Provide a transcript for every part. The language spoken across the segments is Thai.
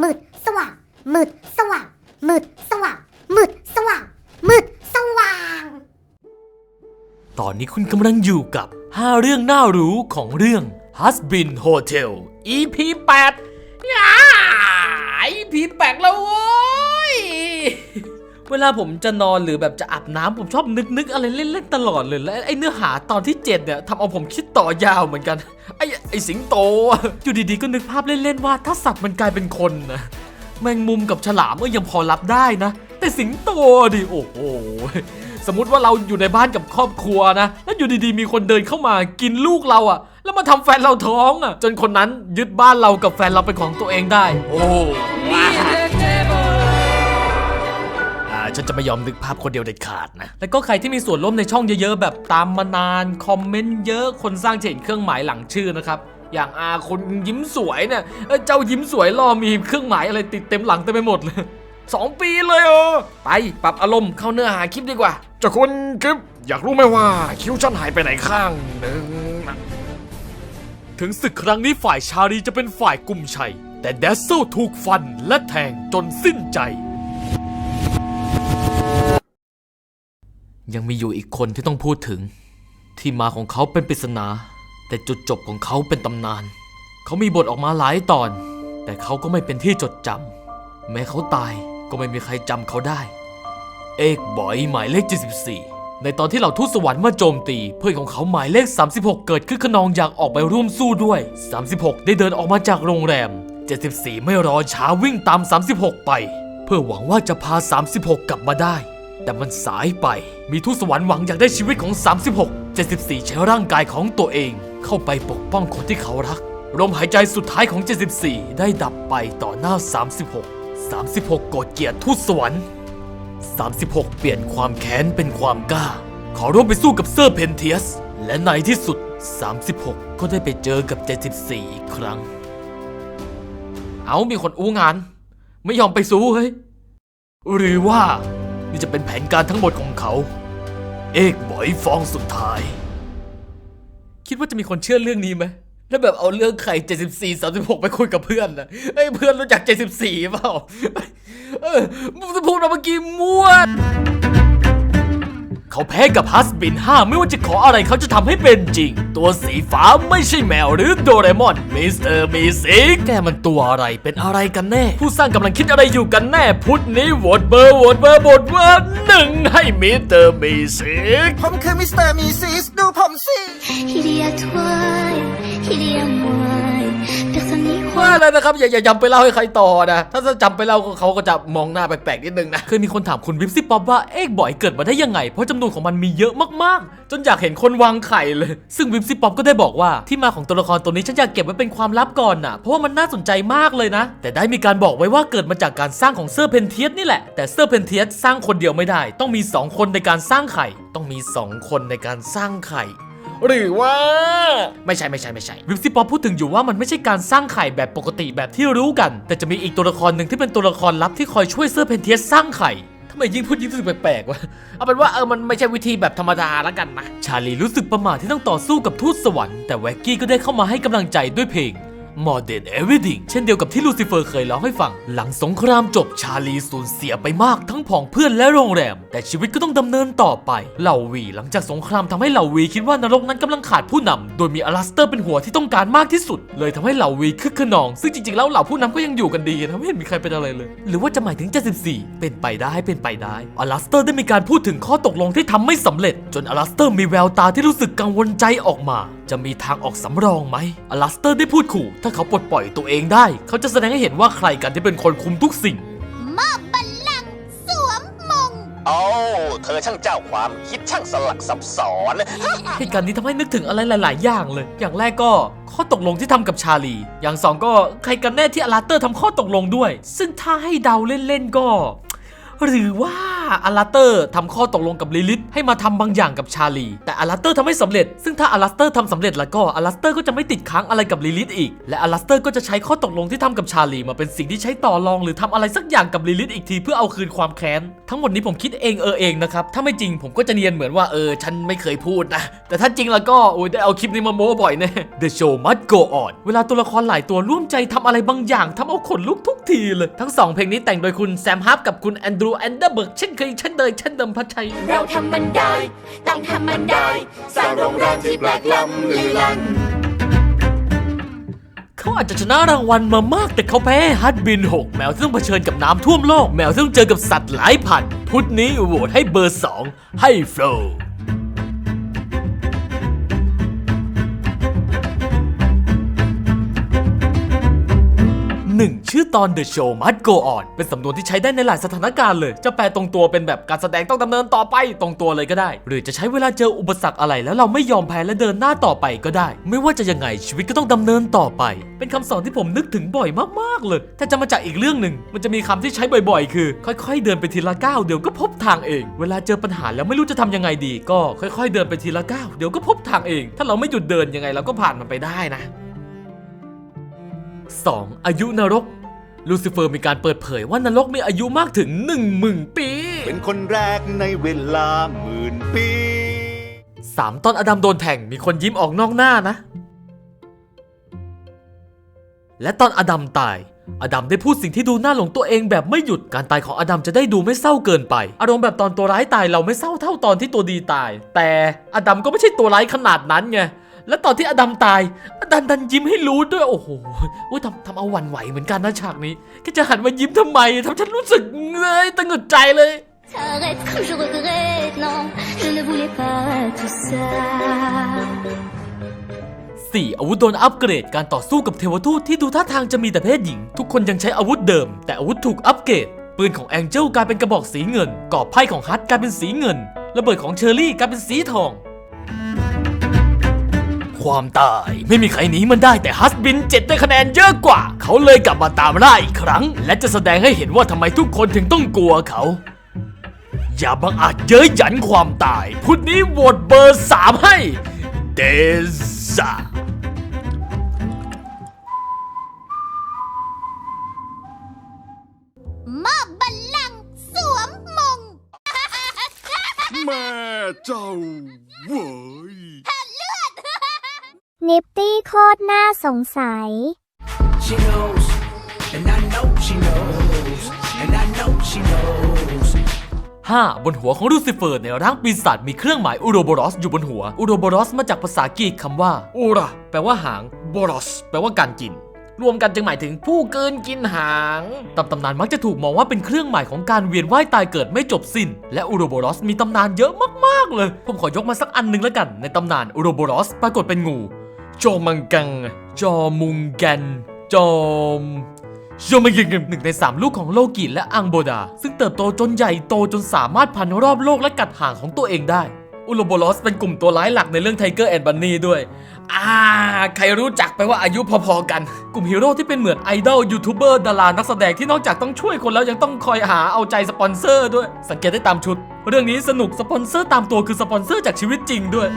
มืดสว่าง มืดสว่าง มืดสว่าง มืดสว่าง มืดสว่าง ตอนนี้คุณกำลังอยู่กับ 5 เรื่องน่ารู้ของเรื่อง Husband Hotel EP 8ย่า EP 8แล้วโว้ย เวลาผมจะนอนหรือแบบจะอาบน้ำผมชอบนึกนึกอะไรเล่นๆตลอดเลย และไอเนื้อหาตอนที่ 7 เนี่ยทำเอาผมคิดต่อยาวเหมือนกัน ไอสิงโตอยู่ดีๆก็นึกภาพเล่นๆว่าถ้าสัตว์มันกลายเป็นคนนะแมงมุมกับฉลามก็ยังพอรับได้นะ แต่สิงโตดิโอ้โหสมมติว่าเราอยู่ในบ้านกับครอบครัวนะ แล้วอยู่ดีๆ มีคนเดินเข้ามากินลูกเราอะแล้วมาทำแฟนเราท้องอะจนคนนั้นยึดบ้านเรากับแฟนเราเป็นของตัวเองได้ โอ้ ฉันจะไม่ยอมนึกภาพคนเดียวเด็ดขาดนะ แล้วก็ใครที่มีส่วนร่วมในช่องเยอะๆ แบบตามมานาน คอมเมนต์เยอะคนสร้างจะเห็นเครื่องหมายหลังชื่อนะครับ อย่างอาคนยิ้มสวยเนี่ยเอ้ยเจ้ายิ้มสวยรอมีเครื่องหมายอะไรติดเต็มหลังเต็มไปหมดเลยสองปีเลยเออไปปรับอารมณ์เข้าเนื้อหาคลิปดีกว่าเจ้าคุณคลิปอยากรู้ไหมว่าคิ้วฉันหายไปไหนข้างหนึ่งนะถึงศึกครั้งนี้ฝ่ายชาลีจะเป็นฝ่ายกุมชัย แต่แดสเซลถูกฟันและแทงจนสิ้นใจ ยังมีอยู่อีกคนที่ต้องพูดถึง ที่มาของเขาเป็นปริศนา แต่จุดจบของเขาเป็นตำนาน เขามีบทออกมาหลายตอน แต่เขาก็ไม่เป็นที่จดจำแม้เขาตายก็ไม่มีใครจำเขาได้ เอกบอยหมายเลข 74 ในตอนที่เหล่าทูตสวรรค์มาโจมตี เพื่อนของเขาหมายเลข 36 เกิดขึ้นขนองอยากออกไปร่วมสู้ด้วย 36 ได้เดินออกมาจากโรงแรม 74 ไม่รอช้าวิ่งตาม 36 ไป เพื่อหวังว่าจะพา 36 กลับมาได้ แต่มันสายไป มีทูตสวรรค์หวังอยากได้ชีวิตของ 36 74 ใช้ร่างกายของตัวเอง เข้าไปปกป้องคนที่เขารัก ลมหายใจสุดท้ายของ 74 ได้ดับไปต่อหน้า 36 36 โกรธเกลียดทูตสวรรค์ 36 เปลี่ยนความแค้นเป็นความกล้า ขอร่วมไปสู้กับเซอร์เพนเทียส และในที่สุด 36 ก็ได้ไปเจอกับ 74 อีกครั้ง เอามีคนอู้งาน ไม่ยอมไปสู้เฮ้ย หรือว่า นี่จะเป็นแผนการทั้งหมดของเขา เอกบอยฟองสุดท้าย คิดว่าจะมีคนเชื่อเรื่องนี้ไหมแล้วแบบเอาเรื่องไข่ 74 36 ไปคุยกับเพื่อนนะไอ้เพื่อนรู้จัก 74 เปล่า เออมึงจะพูดมาเมื่อกี้มั่ว เขาแพ้กับฮัสบิน5ไม่ว่าจะขออะไรเขาจะทำให้เป็นจริง ตัวสีฟ้าไม่ใช่แมวหรือโดเรมอนมิสเตอร์มีสิกแกมันตัวอะไรเป็นอะไรกันแน่ ผู้สร้างกำลังคิดอะไรอยู่กันแน่ พุธนี้โหวตเบอร์โหวตเบอร์โหวตเบอร์หนึ่งให้มิสเตอร์มีสิกผมคือมิสเตอร์มีซิสดูผมสิ Il y a toi, il y a moi, personne n'y ว่า croit. แล้วนะครับอย่าอย่าจำไปเล่าให้ใครต่อนะ ถ้าจะจำไปเล่าเขาก็จะมองหน้าแปลกๆนิดนึงนะเคยมีคนถามคุณวิปซี่ป๊อปว่าเอ็กบอยเกิดมาได้ยังไง เพราะจำนวนของมันมีเยอะมากๆ จนอยากเห็นคนวางไข่เลย ซึ่งวิปซี่ป๊อปก็ได้บอกว่าที่มาของตัวละครตัวนี้ฉันอยากเก็บไว้เป็นความลับก่อนนะเพราะว่ามันน่าสนใจมากเลยนะ แต่ได้มีการบอกไว้ว่าเกิดมาจากการสร้างของเซอร์เพนเทียสนี่แหละ แต่เซอร์เพนเทียสสร้างคนเดียวไม่ได้ ต้องมีสองคนในการสร้างไข่ ต้องมีสองคนในการสร้างไข่ หรือว่าไม่ใช่ไม่ใช่ไม่ใช่วิปซี่ป๊อปพูดถึงอยู่ว่ามันไม่ใช่การสร้างไข่แบบปกติแบบที่รู้กัน แต่จะมีอีกตัวละครหนึ่งที่เป็นตัวละครลับที่คอยช่วยเซอร์เพนเทียสสร้างไข่ทำไมยิ่งพูดยิ่งรู้สึกแปลกๆวะเอาเป็นว่าเออมันไม่ใช่วิธีแบบธรรมดาแล้วกันนะชาลีรู้สึกประหม่าที่ต้องต่อสู้กับทูตสวรรค์แต่แว็กกี้ก็ได้เข้ามาให้กำลังใจด้วยเพลง More Than Everything เช่นเดียวกับที่ลูซิเฟอร์เคยร้องให้ฟัง หลังสงครามจบชาลีสูญเสียไปมากทั้งผองเพื่อนและโรงแรม แต่ชีวิตก็ต้องดำเนินต่อไปเหล่าวีหลังจากสงครามทำให้เหล่าวีคิดว่านรกนั้นกำลังขาดผู้นำโดยมีอลาสเตอร์เป็นหัวที่ต้องการมากที่สุด เลยทำให้เหล่าวีคึกขนอง ซึ่งจริงๆแล้วเหล่าผู้นำก็ยังอยู่กันดีนะไม่เห็นมีใครเป็นอะไรเลย หรือว่าจะหมายถึง 74 เป็นไปได้เป็นไปได้อลาสเตอร์ได้มีการพูดถึงข้อตกลงที่ทำไม่สำเร็จ จนอลาสเตอร์มีแววตาที่รู้สึกกังวลใจออกมาจะมีทางออกสำรองไหมอลาสเตอร์ได้พูดขู่ ถ้าเขาปลดปล่อยตัวเองได้ เขาจะแสดงให้เห็นว่าใครกันที่เป็นคนคุมทุกสิ่ง มอบบัลลังก์สวมมง โอ้เธอช่างเจ้าความคิดช่างสลักซับซ้อน เหตุการณ์นี้ทำให้นึกถึงอะไรหลาย ๆ อย่างเลย อย่างแรกก็ข้อตกลงที่ทำกับชาลี อย่างสองก็ใครกันแน่ที่อลาสเตอร์ทำข้อตกลงด้วย ซึ่งถ้าให้เดาเล่น ๆ ก็ หรือว่า อาราเตอร์ทำข้อตกลงกับลิลิธให้มาทำบางอย่างกับชาลี แต่อาราเตอร์ทำไม่สำเร็จ ซึ่งถ้าอาราเตอร์ทำสำเร็จแล้วก็อาราเตอร์ก็จะไม่ติดค้างอะไรกับลิลิธอีก และอาราเตอร์ก็จะใช้ข้อตกลงที่ทำกับชาลีมาเป็นสิ่งที่ใช้ต่อรองหรือทำอะไรสักอย่างกับลิลิธอีกทีเพื่อเอาคืนความแค้น ทั้งหมดนี้ผมคิดเองเออเองนะครับถ้าไม่จริงผมก็จะเนียนเหมือนว่าเออฉันไม่เคยพูดนะแต่ถ้าจริงแล้วก็โอ้ยได้เอาคลิปนี้มาโม้บ่อยแน่ The show must go on เวลาตัวละครหลายตัวร่วมใจทำอะไรบางอย่างทำเอาขนลุกทุกทีเลยทั้งสองเพลงนี้แต่งโดยคุณแซมฮับกับคุณแอนดรูแอนเดอร์เบิร์กเช่นเคยเช่นเดิมเช่นเดิมพัชชัย เราทำมันได้ ต้องทำมันได้ สร้างโรงแรมที่แปลกล้ำลือลั่นเขาอาจจะชนะรางวัลมามาก แต่เขาแพ้ฮัตบิน 6 แมวที่ต้องเผชิญกับน้ำท่วมโลก แมวที่ต้องเจอกับสัตว์หลายพัน พุธนี้โหวตให้เบอร์ 2 ให้โฟล ตอน The Show Must Go On เป็นสำนวนที่ใช้ได้ในหลายสถานการณ์เลย จะแปลตรงตัวเป็นแบบการแสดงต้องดำเนินต่อไปตรงตัวเลยก็ได้ หรือจะใช้เวลาเจออุปสรรคอะไรแล้วเราไม่ยอมแพ้และเดินหน้าต่อไปก็ได้ ไม่ว่าจะยังไงชีวิตก็ต้องดำเนินต่อไป เป็นคำสอนที่ผมนึกถึงบ่อยมากๆเลย ถ้าจะมาจากอีกเรื่องหนึ่งมันจะมีคำที่ใช้บ่อยๆ คือ ค่อย ๆ เดินไปทีละก้าวเดี๋ยวก็พบทางเอง เวลาเจอปัญหาแล้วไม่รู้จะทำยังไงดี ก็ค่อย ๆ เดินไปทีละก้าวเดี๋ยวก็พบทางเอง ถ้าเราไม่หยุดเดินยังไงเราก็ผ่านมันไปได้นะ 2. อายุนรก ลูซิเฟอร์มีการเปิดเผยว่านรกมีอายุมากถึง1 0,000ปี เป็นคนแรกในเวลาหมื่นปี 3 ตอนอดัมโดนแทงมีคนยิ้มออกนอกหน้านะ และตอนอดัมตาย อดัมได้พูดสิ่งที่ดูน่าหลงตัวเองแบบไม่หยุดการตายของอดัมจะได้ดูไม่เศร้าเกินไป อารมณ์แบบตอนตัวร้ายตายเราไม่เศร้าเท่าตอนที่ตัวดีตาย แต่อดัมก็ไม่ใช่ตัวร้ายขนาดนั้นไง และตอนที่อดัมตายอดัมดันยิ้มให้รู้ด้วยโอ้โหทำทำเอาหวั่นไหวเหมือนกันนะฉากนี้แกจะหันมายิ้มทำไมทำฉันรู้สึกเลยตั้งหงุดใจเลย S'arrête je regrette, non, je ne voulais pas tout ça. 4. อาวุธโดนอัปเกรดการต่อสู้กับเทวทูตที่ดูท่าทางจะมีแต่เพศหญิง ทุกคนยังใช้อาวุธเดิม แต่อาวุธถูกอัปเกรด ปืนของแองเจิลกลายเป็นกระบอกสีเงินกอบไพ่ของฮัทกลายเป็นสีเงิน ระเบิดของเชอรี่กลายเป็นสีทอง ความตาย ไม่มีใครหนีมันได้แต่ฮัสบินเจ็ดได้คะแนนเยอะกว่า เขาเลยกลับมาตามล่าอีกครั้ง และจะแสดงให้เห็นว่าทำไมทุกคนถึงต้องกลัวเขา อย่าบังอาจเย้ยหยันความตาย พุธนี้โหวตเบอร์สามให้เดซ่ามอบบัลลังก์สวมมง แม่เจ้าเว้ย นิปตี้โคตรน่าสงสัย She knows and I know she knows and I know she knows 5. บนหัวของลูซิเฟอร์ในร่างปีศาจมีเครื่องหมายอุโรโบรอสอยู่บนหัวอุโรโบรอสมาจากภาษากรีกคำว่าอูระแปลว่าหางโบรอสแปลว่าการกิน รวมกันจึงหมายถึงผู้เกินกินหางตามตำนานมักจะถูกมองว่าเป็นเครื่องหมายของการเวียนว่ายตายเกิดไม่จบสิ้น และอุโรโบรอสมีตำนานเยอะมากๆเลย ผมขอยกมาสักอันหนึ่งแล้วกัน ในตำนานอุโรโบรอสปรากฏเป็นงู จอมังกัง จอมุงแกนจอมโยมายิงหนึ่งในสามลูกของโลกิและอังโบดา ซึ่งเติบโตจนใหญ่โตจนสามารถพันรอบโลกและกัดหางของตัวเองได้ อุลโบลอสเป็นกลุ่มตัวร้ายหลักในเรื่องไทเกอร์แอนด์บันนี่ด้วย อ่า ใครรู้จักไปว่าอายุพอๆกัน กลุ่มฮีโร่ที่เป็นเหมือนไอดอลยูทูบเบอร์ดารานักแสดงที่นอกจากต้องช่วยคนแล้วยังต้องคอยหาเอาใจสปอนเซอร์ด้วย สังเกตได้ตามชุด เรื่องนี้สนุกสปอนเซอร์ตามตัวคือสปอนเซอร์จากชีวิตจริงด้วย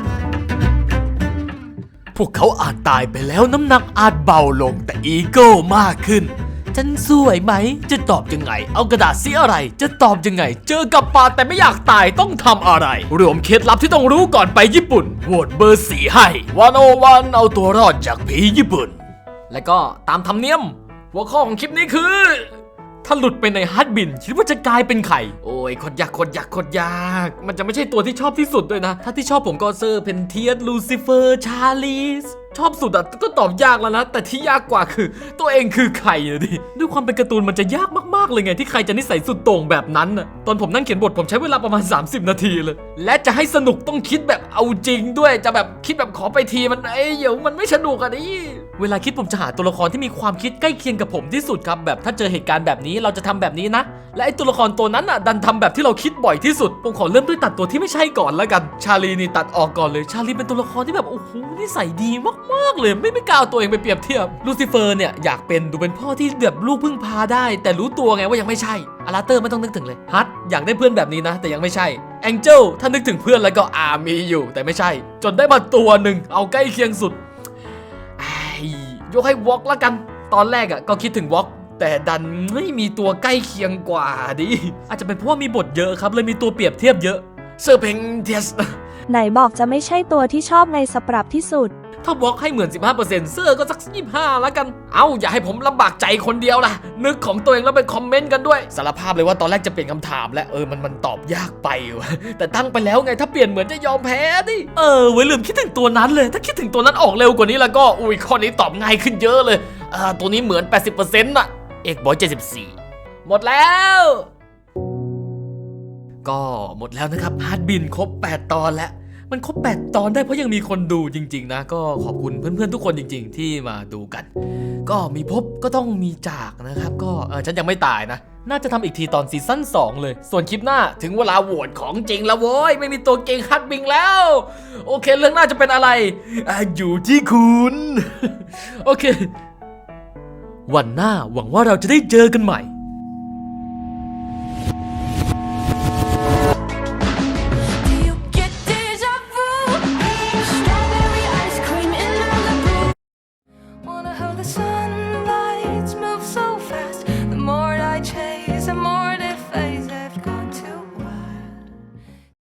พวกเขาอาจตายไปแล้วน้ำหนักอาจเบาลงแต่อีโก้มากขึ้น ฉันสวยไหม จะตอบยังไง เอากระดาษสีอะไร จะตอบยังไง เจอกับปลาแต่ไม่อยากตายต้องทำอะไร รวมเคล็ดลับที่ต้องรู้ก่อนไปญี่ปุ่น โหวตเบอร์สีให้วันโอวันเอาตัวรอดจากผีญี่ปุ่น และก็ตามธรรมเนียม หัวข้อของคลิปนี้คือ ถ้าหลุดไปในฮัตบินคิดว่าจะกลายเป็นไข่โอ้ยโคตรยากโคตรยากโคตรยาก มันจะไม่ใช่ตัวที่ชอบที่สุดด้วยนะ ถ้าที่ชอบผมก็เซอร์เพนเทียสลูซิเฟอร์ชาลีสชอบสุดอะก็ตอบยากแล้วนะ แต่ที่ยากกว่าคือ ตัวเองคือไข่อะดิด้วยความเป็นการ์ตูนมันจะยากมากๆเลยไง ที่ใครจะนิสัยสุดโต่งแบบนั้นน่ะตอนผมนั่งเขียนบทผมใช้เวลาประมาณ 30 นาทีเลย และจะให้สนุกต้องคิดแบบเอาจริงด้วยจะแบบคิดแบบขอไปทีมันเอ้ยเดี๋ยวมันไม่สนุกอะดิ เวลาคิดผมจะหาตัวละครที่มีความคิดใกล้เคียงกับผมที่สุดครับแบบถ้าเจอเหตุการณ์แบบนี้เราจะทำแบบนี้นะ และไอตัวละครตัวนั้นอะดันทำแบบที่เราคิดบ่อยที่สุด ผมขอเริ่มด้วยตัดตัวที่ไม่ใช่ก่อนแล้วกัน ชาลีนี่ตัดออกก่อนเลย ชาลีเป็นตัวละครที่แบบโอ้โหนิสัยดีมากๆเลย ไม่ไม่กล้าเอาตัวเองไปเปรียบเทียบลูซิเฟอร์เนี่ยอยากเป็นดูเป็นพ่อที่แบบลูกพึ่งพาได้ แต่รู้ตัวไงว่ายังไม่ใช่อาราเตอร์ไม่ต้องนึกถึงเลยฮัทอยากได้เพื่อนแบบนี้นะ แต่ยังไม่ใช่แองเจลถ้านึกถึงเพื่อนแล้วก็อามีอยู่ แต่ไม่ใช่ จนได้มาตัวหนึ่งเอาใกล้เคียงสุด ยกให้วอล์กละกัน ตอนแรกอะก็คิดถึงวอล์กแต่ดันไม่มีตัวใกล้เคียงกว่าดิ อาจจะเป็นเพราะว่ามีบทเยอะครับ เลยมีตัวเปรียบเทียบเยอะเซอร์เพงเทสไหนบอกจะไม่ใช่ตัวที่ชอบในสปรับที่สุด ถ้าวอล์กให้เหมือน 15%เซอร์ก็สัก 25 แล้วกัน เอาอย่าให้ผมลำบากใจคนเดียวล่ะ นึกของตัวเองแล้วไปคอมเมนต์กันด้วย สารภาพเลยว่าตอนแรกจะเปลี่ยนคำถามแล้ว เออ มันมันตอบยากไปว่ะแต่ตั้งไปแล้วไง ถ้าเปลี่ยนเหมือนจะยอมแพ้ดิเออ ไว้ลืมคิดถึงตัวนั้นเลย ถ้าคิดถึงตัวนั้นออกเร็วกว่านี้แล้วก็ อุ้ย ข้อนี้ตอบง่ายขึ้นเยอะเลย อ่า ตัวนี้เหมือน 80%น่ะ เอกบอย74 หมดแล้วก็หมดแล้วนะครับฮาร์ดบินครบ 8 ตอนแล้ว มันครบ 8 ตอนได้เพราะยังมีคนดูจริง ๆ นะ ก็ขอบคุณเพื่อนๆทุกคนจริง ๆ ที่มาดูกัน ก็มีพบก็ต้องมีจากนะครับ ก็เออฉันยังไม่ตายนะน่าจะทำอีกทีตอนซีซั่น2 เลย ส่วนคลิปหน้าถึงเวลาโหวตของจริงแล้วโว้ย ไม่มีตัวเก่งฮัดบิงแล้ว โอเคเรื่องหน้าจะเป็นอะไรออยู่ที่คุณ โอเค วันหน้าหวังว่าเราจะได้เจอกันใหม่